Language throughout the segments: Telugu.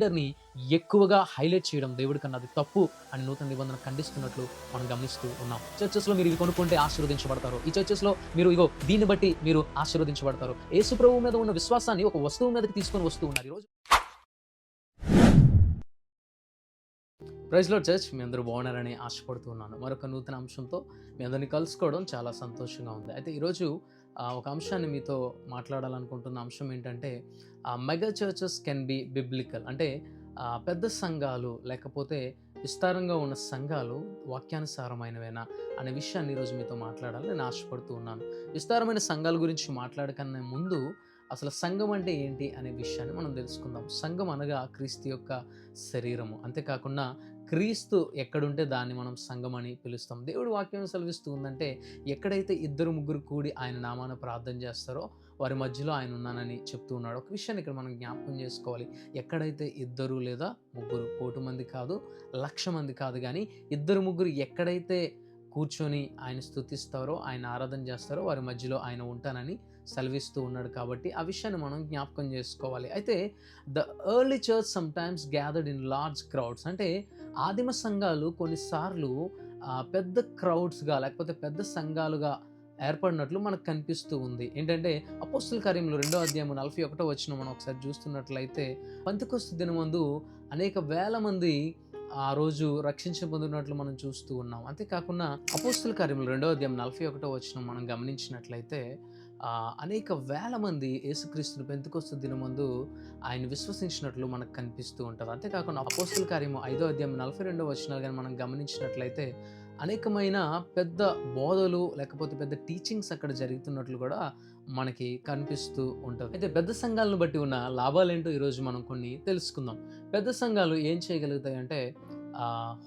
లీడర్ని ఎక్కువగా హైలైట్ చేయడం దేవుడి కన్నా అది తప్పు అని నూతన నిబంధన ఖండిస్తున్నట్లు మనం గమనిస్తూ ఉన్నాం. చర్చెస్లో మీరు ఇవి కొనుక్కుంటే ఆశీర్వదించబడతారు. ఈ చర్చెస్లో మీరు ఇగో దీన్ని బట్టి మీరు ఆశీర్వదించబడతారు. యేసు ప్రభువు మీద ఉన్న విశ్వాసాన్ని ఒక వస్తువు మీదకి తీసుకొని వస్తూ ఉన్నారు. ఈరోజు ప్రైజ్లో చర్చ్ మీ అందరూ బాగున్నారని ఆశపడుతున్నాను మరొక నూతన అంశంతో మీ అందరిని కలుసుకోవడం చాలా సంతోషంగా ఉంది. అయితే ఈరోజు ఒక అంశాన్ని మీతో మాట్లాడాలనుకుంటున్న అంశం ఏంటంటే mega churches can be biblical. అంటే పెద్ద సంఘాలు లేకపోతే విస్తారంగా ఉన్న సంఘాలు వాక్యానుసారమైనవేనా అనే విషయాన్ని ఈరోజు మీతో మాట్లాడాలని నేను ఆశపడుతూ ఉన్నాను. విస్తారమైన సంఘాల గురించి మాట్లాడకన్నా ముందు అసలు సంఘం అంటే ఏంటి అనే విషయాన్ని మనం తెలుసుకుందాం. సంఘం అనగా క్రీస్తు యొక్క శరీరము. అంతేకాకుండా క్రీస్తు ఎక్కడుంటే దాన్ని మనం సంఘం అని పిలుస్తాం. దేవుడు వాక్యం సెలవిస్తూ ఉందంటే ఎక్కడైతే ఇద్దరు ముగ్గురు కూడి ఆయన నామాన ప్రార్థన చేస్తారో వారి మధ్యలో ఆయన ఉన్నానని చెప్తూ ఉన్నాడు. ఒక విషయాన్ని ఇక్కడ మనం జ్ఞాపకం చేసుకోవాలి. ఎక్కడైతే ఇద్దరు లేదా ముగ్గురు కోటి మంది కాదు లక్ష మంది కాదు కానీ ఇద్దరు ముగ్గురు ఎక్కడైతే కూర్చొని ఆయన స్థుతిస్తారో ఆయన ఆరాధన చేస్తారో వారి మధ్యలో ఆయన ఉంటానని సెలవిస్తూ ఉన్నాడు కాబట్టి ఆ విషయాన్ని మనం జ్ఞాపకం చేసుకోవాలి. అయితే the early church sometimes gathered in large crowds. అంటే ఆదిమ సంఘాలు కొన్నిసార్లు పెద్ద క్రౌడ్స్గా లేకపోతే పెద్ద సంఘాలుగా ఏర్పడినట్లు మనకు కనిపిస్తూ ఉంది. ఏంటంటే అపోస్తుల కార్యంలో రెండో అధ్యాయం నలభై ఒకటో వచ్చిన మనం ఒకసారి చూస్తున్నట్లయితే పంతకొస్తు దినమందు అనేక వేల మంది ఆ రోజు రక్షించబడినట్లు మనం చూస్తూ ఉన్నాం. అంతేకాకుండా అపోస్తుల కార్యంలో రెండో అధ్యాయం నలభై ఒకటో వచ్చిన మనం గమనించినట్లయితే అనేక వేల మంది యేసుక్రీస్తుని పెంతుకొస్తు దినమందు ఆయన విశ్వసించినట్లు మనకు కనిపిస్తూ ఉంటుంది. అంతేకాకుండా అపోస్తుల కార్యము ఐదో అధ్యాయం నలభై రెండో వచ్చినాలు కానీ మనం గమనించినట్లయితే అనేకమైన పెద్ద బోధలు లేకపోతే పెద్ద టీచింగ్స్ అక్కడ జరుగుతున్నట్లు కూడా మనకి కనిపిస్తూ ఉంటుంది. అయితే పెద్ద సంఘాలను బట్టి ఉన్న లాభాలు ఏంటో ఈరోజు మనం కొన్ని తెలుసుకుందాం. పెద్ద సంఘాలు ఏం చేయగలుగుతాయి అంటే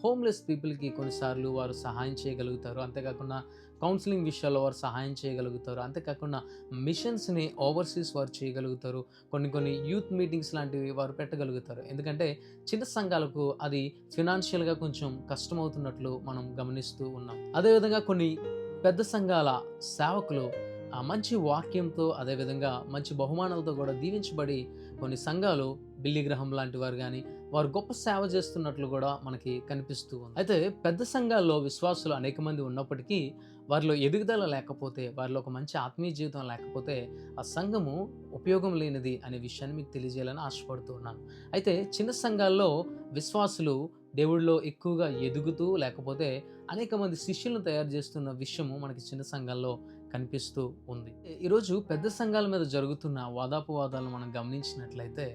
హోమ్లెస్ పీపుల్కి కొన్నిసార్లు వారు సహాయం చేయగలుగుతారు. అంతేకాకుండా కౌన్సిలింగ్ విషయాల్లో వారు సహాయం చేయగలుగుతారు. అంతేకాకుండా మిషన్స్ని ఓవర్సీస్ వారు చేయగలుగుతారు. కొన్ని కొన్ని యూత్ మీటింగ్స్ లాంటివి వారు పెట్టగలుగుతారు. ఎందుకంటే చిన్న సంఘాలకు అది ఫినాన్షియల్గా కొంచెం కష్టమవుతున్నట్లు మనం గమనిస్తూ ఉన్నాం. అదేవిధంగా కొన్ని పెద్ద సంఘాల సేవకులు ఆ మంచి వాక్యంతో అదేవిధంగా మంచి బహుమానాలతో కూడా దీవించబడి కొన్ని సంఘాలు బిల్లి గ్రహం లాంటి వారు కానీ వారు గొప్ప సేవ చేస్తున్నట్లు కూడా మనకి కనిపిస్తూ ఉంది. అయితే పెద్ద సంఘాల్లో విశ్వాసులు అనేక మంది ఉన్నప్పటికీ వారిలో ఎదుగుదల లేకపోతే వారిలో ఒక మంచి ఆత్మీయ జీవితం లేకపోతే ఆ సంఘము ఉపయోగం లేనిది అనే విషయాన్ని మీకు తెలియజేయాలని ఆశపడుతూ ఉన్నాను. అయితే చిన్న సంఘాల్లో విశ్వాసులు దేవుడిలో ఎక్కువగా ఎదుగుతూ లేకపోతే అనేక మంది శిష్యులను తయారు చేస్తున్న విషయము మనకి చిన్న సంఘాల్లో కనిపిస్తూ ఉంది. ఈరోజు పెద్ద సంఘాల మీద జరుగుతున్న వాదాపవాదాలను మనం గమనించినట్లయితే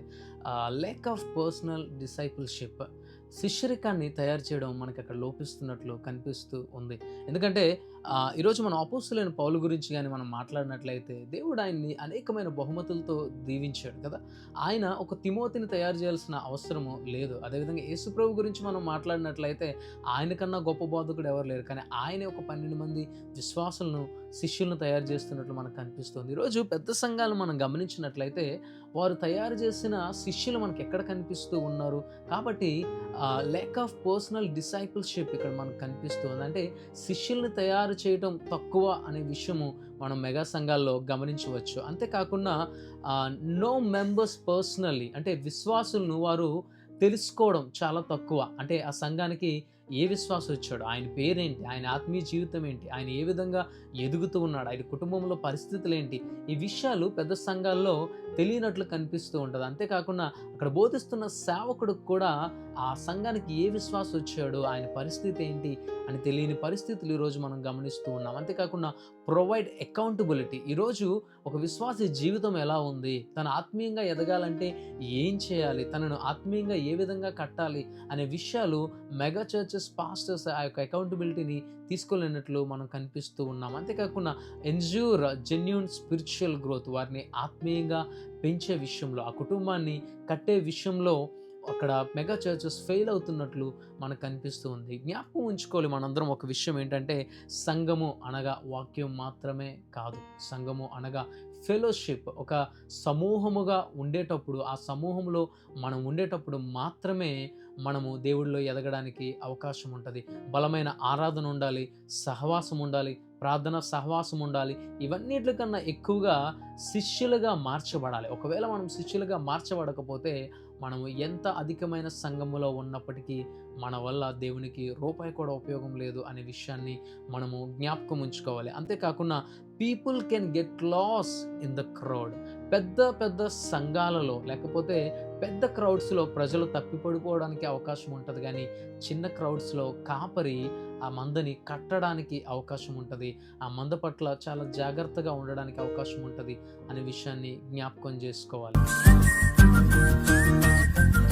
లేక్ ఆఫ్ పర్సనల్ డిసైపుల్షిప్ శిష్యరికాన్ని తయారు చేయడం మనకి అక్కడ లోపిస్తున్నట్లు కనిపిస్తూ ఉంది. ఎందుకంటే ఈరోజు మనం అపోస్తులైన పౌలు గురించి కానీ మనం మాట్లాడినట్లయితే దేవుడు ఆయన్ని అనేకమైన బహుమతులతో దీవించాడు కదా. ఆయన ఒక తిమోతిని తయారు చేయాల్సిన అవసరము లేదు. అదేవిధంగా యేసుప్రభు గురించి మనం మాట్లాడినట్లయితే ఆయన కన్నా గొప్ప బోధకుడు ఎవరు లేరు. కానీ ఆయనే ఒక పన్నెండు మంది విశ్వాసులను శిష్యులను తయారు చేస్తున్నట్లు మనకు కనిపిస్తుంది. ఈరోజు పెద్ద సంఘాలు మనం గమనించినట్లయితే వారు తయారు చేసిన శిష్యులు మనకి ఎక్కడ కనిపిస్తూ ఉన్నారు? కాబట్టి లేక్ ఆఫ్ పర్సనల్ డిసైపుల్షిప్ ఇక్కడ మనకు కనిపిస్తుంది. అంటే శిష్యుల్ని తయారు చేయడం తక్కువ అనే విషయము మనం మెగా సంఘాల్లో గమనించవచ్చు. అంతేకాకుండా నో మెంబర్స్ పర్సనల్లీ అంటే విశ్వాసులను వారు తెలుసుకోవడం చాలా తక్కువ. అంటే ఆ సంఘానికి ఏ విశ్వాసం వచ్చాడు ఆయన పేరేంటి? ఆయన ఆత్మీయ జీవితం ఏంటి? ఆయన ఏ విధంగా ఎదుగుతూ ఉన్నాడు? ఆయన కుటుంబంలో పరిస్థితులు ఏంటి? ఈ విషయాలు పెద్ద సంఘాల్లో తెలియనట్లు కనిపిస్తూ ఉంటుంది. అంతేకాకుండా అక్కడ బోధిస్తున్న సేవకుడికి కూడా ఆ సంఘానికి ఏ విశ్వాసం వచ్చాడు ఆయన పరిస్థితి ఏంటి? అని తెలియని పరిస్థితులు ఈరోజు మనం గమనిస్తూ ఉన్నాం. అంతేకాకుండా ప్రొవైడ్ అకౌంటబిలిటీ. ఈరోజు ఒక విశ్వాస జీవితం ఎలా ఉంది? తను ఆత్మీయంగా ఎదగాలంటే ఏం చేయాలి? తనను ఆత్మీయంగా ఏ విధంగా కట్టాలి? అనే విషయాలు మెగా చర్చెస్ పాస్టర్స్ ఆ యొక్క అకౌంటబిలిటీని తీసుకోలేనట్లు మనం కనిపిస్తూ ఉన్నాం. అంతేకాకుండా ఎన్జ్యూర్ జెన్యున్ స్పిరిచువల్ గ్రోత్ వారిని ఆత్మీయంగా పెంచే విషయంలో ఆ కుటుంబాన్ని కట్టే విషయంలో అక్కడ మెగా చర్చెస్ ఫెయిల్ అవుతున్నట్లు మనకు కనిపిస్తూ ఉంది. జ్ఞాపకం ఉంచుకోవాలి మనందరం ఒక విషయం ఏంటంటే సంఘము అనగా వాక్యం మాత్రమే కాదు. సంఘము అనగా ఫెలోషిప్. ఒక సమూహముగా ఉండేటప్పుడు ఆ సమూహంలో మనం ఉండేటప్పుడు మాత్రమే మనము దేవుడిలో ఎదగడానికి అవకాశం ఉంటుంది. బలమైన ఆరాధన ఉండాలి సహవాసం ఉండాలి ప్రార్థన సహవాసం ఉండాలి. ఇవన్నిటికన్నా ఎక్కువగా శిష్యులుగా మార్చబడాలి. ఒకవేళ మనం శిష్యులుగా మార్చబడకపోతే మనము ఎంత అధికమైన సంఘములో ఉన్నప్పటికీ మన వల్ల దేవునికి రూపాయి కూడా ఉపయోగం లేదు అనే విషయాన్ని మనము జ్ఞాపకం ఉంచుకోవాలి. అంతేకాకుండా people can get lost in the crowd పెద్ద పెద్ద సంఘాలలో లేకపోతే పెద్ద క్రౌడ్స్లో ప్రజలు తప్పిపడిపోవడానికి అవకాశం ఉంటుంది కానీ చిన్న క్రౌడ్స్లో కాపరి ఆ మందని కట్టడానికి అవకాశం ఉంటుంది. ఆ మంద పట్ల చాలా జాగ్రత్తగా ఉండడానికి అవకాశం ఉంటుంది అనే విషయాన్ని జ్ఞాపకం చేసుకోవాలి. Thank you.